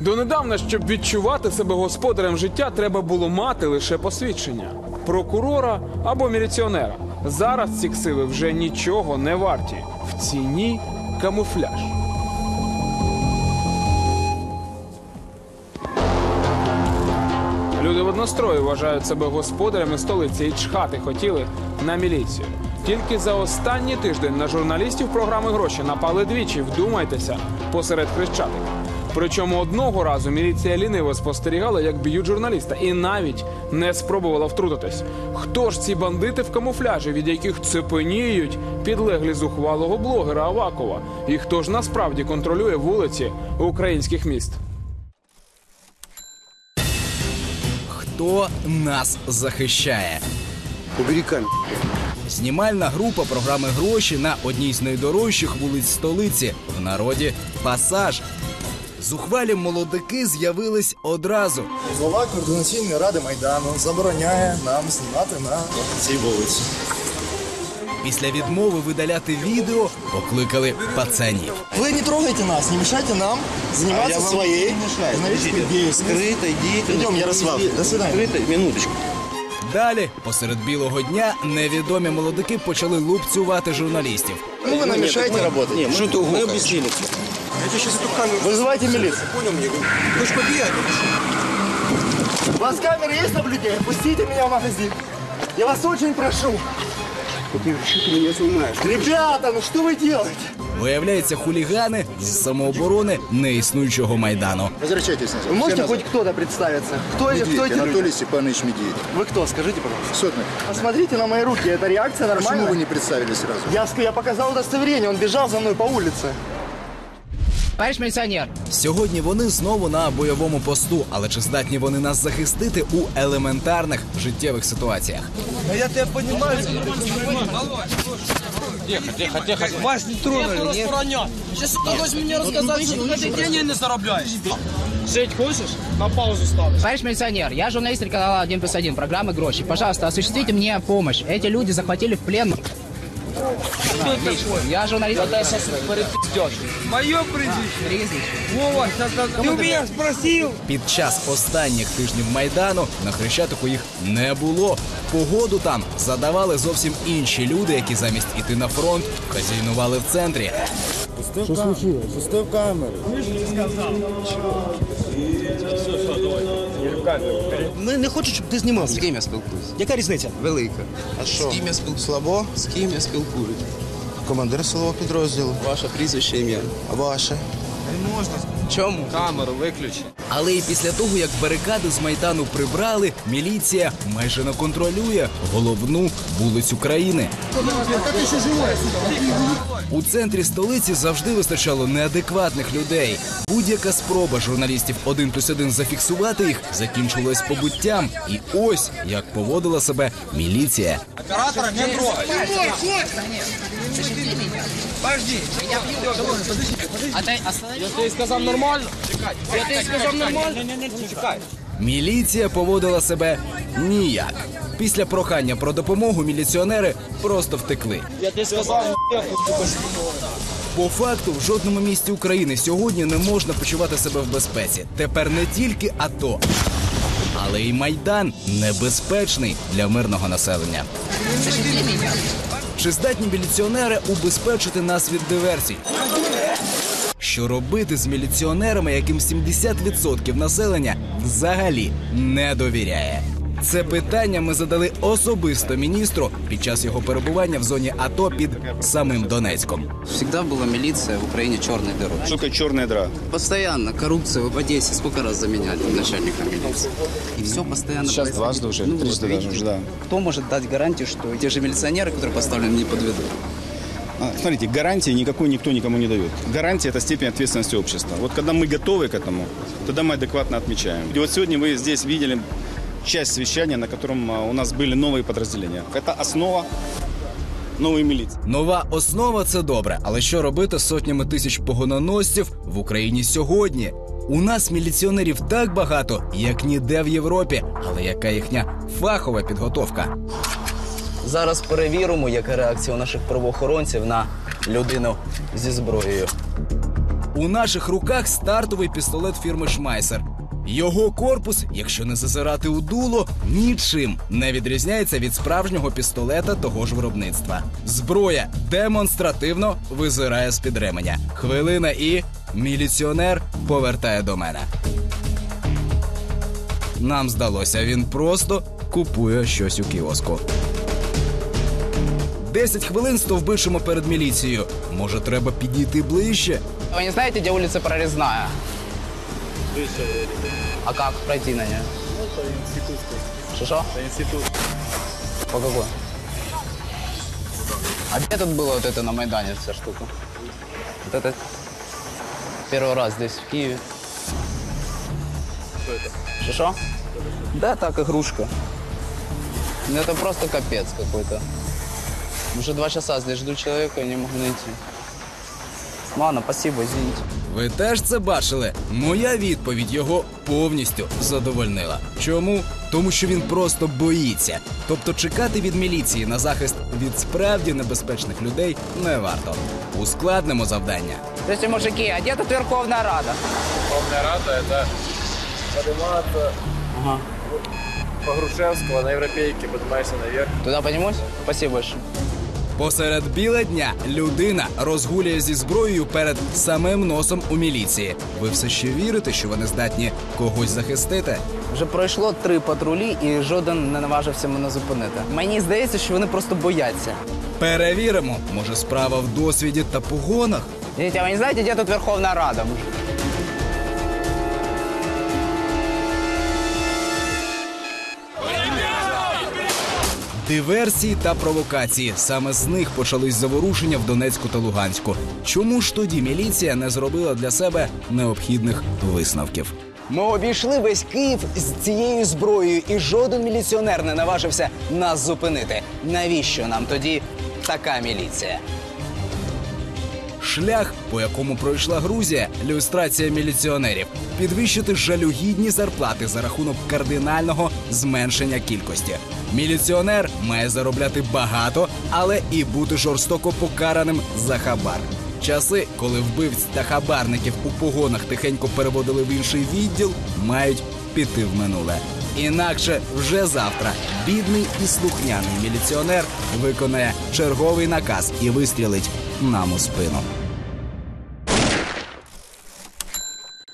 Донедавна, щоб відчувати себе господарем життя, треба було мати лише посвідчення прокурора або міліціонера. Зараз ці ксиви вже нічого не варті. В ціні камуфляж. Люди в однострої вважають себе господарями столиці і чхати хотіли на міліцію. Тільки за останній тиждень на журналістів програми гроші напали двічі. Вдумайтеся посеред хрещатика. Причому одного разу міліція ліниво спостерігала, як б'ють журналіста, і навіть не спробувала втрутитись. Хто ж ці бандити в камуфляжі, від яких цепеніють підлеглі зухвалого блогера Авакова? І хто ж насправді контролює вулиці українських міст? Хто нас захищає? Убери камеру. Знімальна група програми гроші на одній з найдорожчих вулиць столиці в народі Пасаж. Зухвалі молодики з'явились одразу. Голова координаційної ради Майдану забороняє нам знімати на цій вулиці. Після відмови видаляти відео покликали пацанів. Ви не трогайте нас, не мешайте нам заниматься своей журналистской деятельностью. Скрытой деятельностью. Идем, Ярослав, до свидания. Скрытой, минуточку. Далі, посеред білого дня, невідомі молодики почали лупцювати журналістів. Ну вы нам мешаете работать. Не, Что мы, ты мы ухаешь? объяснили все. Я тебе сейчас эту камеру... Вызывайте милицию. Понял мне? Ты ж побегай. У вас камеры есть наблюдение? Пустите меня в магазин. Я вас очень прошу. Что ты меня снимаешь? Ребята, ну что вы делаете? Виявляється, хулігани з самооборони неіснуючого майдану. Возвращайтесь назад. Вы можете Все хоть назад. кто-то представиться? Кто, эти- кто Медведь, эти Анатолий люди? Степанович Медведев. Вы кто? Скажите, пожалуйста. Сотник. Посмотрите на мои руки. Это реакция Почему нормальная? вы не представились сразу? Я, ск- я показал удостоверение, он бежал за мной по улице. Товарищ милиционер, Сьогодні вони знову на бойовому посту, але чи здатні вони нас захистити у елементарних життєвих ситуаціях? Тихо, тихо, тихо. Вас не тронули. Нет. Сейчас ну, ты хочешь мне рассказать, что ты эти деньги не зарабатываешь. Жить хочешь? На паузу ставишь. Товарищ милиционер, я журналист телеканала 1 плюс 1, программы «Гроши». Пожалуйста, осуществите мне помощь. Эти люди захватили в плен Я журналист... Мое прізвище. Прізвище. Вова, ты у меня спросил. Під час останніх тижнів майдану на хрещатику їх не було. Погоду там задавали зовсім інші люди, які замість іти на фронт хазяйнували в центрі. Что случилось? Пустив камеру. Ми не хочуть, щоб ти знімався. З ким я спілкуюся? Яка різниця? Велика. А що? З ким я спілкуюся? Слабо? З ким я спілкуюся? Командир силового підрозділу. Ваше прізвище ім'я. А ваше? Чому? Камеру виключи. Але і після того, як барикади з майдану прибрали, міліція майже не контролює головну вулицю країни. У центрі столиці завжди вистачало неадекватних людей. Будь-яка спроба журналістів один плюс один зафіксувати їх закінчилась побуттям. І ось як поводила себе міліція. Оператора не трогай. Подожди. Остановись. Ты сказал нормально? Я тебе сказал нормально? Чекай. Міліція поводила себе ніяк. Після прохання про допомогу міліціонери просто втекли. Я тебе сказал, По факту, в жодному місті України сьогодні не можна почувати себе в безпеці. Тепер не тільки АТО, але й майдан небезпечний для мирного населення. Чи здатні міліціонери убезпечити нас від диверсій? Що робити з міліціонерами, яким 70% населення взагалі не довіряє? Це питання ми задали особисто міністру під час його перебування в зоні АТО під самим Донецьком. Всегда была милиция в Украине черной дырой. Що таке чорна дра? Постоянно коррупцию в Одессе сколько раз заменяли начальника милиции. И все постоянно Сейчас происходит. дважды уже, Ну, вот трижды видите, даже уже, да. Кто может дать гарантию, что те же милиционеры, которые поставлены, не подведут? А, Смотрите, гарантии никакой никто никому не дает. Гарантия – это степень ответственности общества. Вот когда мы готовы к этому, тогда мы адекватно отмечаем. И вот сегодня вы здесь видели часть совещания, на котором а, у нас были новые подразделения. Это основа новой милиции. Нова основа це добре, але що робити з сотнями тисяч погононосців в Україні сьогодні? У нас міліціонерів так багато, як ніде в Європі. Але яка їхня фахова підготовка? Зараз перевіримо, яка реакція у наших правоохоронців на людину зі зброєю. У наших руках стартовий пістолет фірми Шмайсер. Його корпус, якщо не зазирати у дуло, нічим не відрізняється від справжнього пістолета того ж виробництва. Зброя демонстративно визирає з під ременя. Хвилина і міліціонер повертає до мене. Нам здалося, він просто купує щось у кіоску. Десять хвилин стовбишимо перед міліцією. Може, треба підійти ближче? Вы не знаете, где улица Прорезная? А как пройти на нее? Ну, по институту. Что-что? По институту. По какой? А где тут было вот это на Майдане вся штука? Вот это первый раз здесь, в Киеве. Что это? Что-что? Да, так, игрушка. Ну, это просто капец какой-то. Уже два часа здесь жду человека и не могу найти. Ладно, спасибо, извините. Ви теж це бачили? Моя відповідь його повністю задовольнила. Чому? Тому що він просто боїться. Тобто чекати від міліції на захист від справді небезпечних людей не варто. Ускладнимо завдання. Слушайте, мужики, а где тут Верховная Рада? Верховная Рада это подниматься Ага. по Грушевского на Европейке, поднимаешься наверх. Туда поднимусь? Спасибо большое. Посеред біла дня людина розгулює зі зброєю перед самим носом у міліції. Ви все ще вірите, що вони здатні когось захистити? Вже пройшло три патрулі і жоден не наважився мене зупинити. Мені здається, що вони просто бояться. Перевіримо, може справа в досвіді та погонах. А вы не знаете, где тут Верховная Рада? Диверсії та провокації саме з них почались заворушення в Донецьку та Луганську. Чому ж тоді міліція не зробила для себе необхідних висновків? Ми обійшли весь Київ з цією зброєю, і жоден міліціонер не наважився нас зупинити. Навіщо нам тоді така міліція? Шлях, по якому пройшла Грузія, люстрація міліціонерів, підвищити жалюгідні зарплати за рахунок кардинального зменшення кількості. Міліціонер має заробляти багато, але і бути жорстоко покараним за хабар. Часи, коли вбивць та хабарників у погонах тихенько переводили в інший відділ, мають піти в минуле. Інакше вже завтра бідний і слухняний міліціонер виконає черговий наказ і вистрілить нам у спину.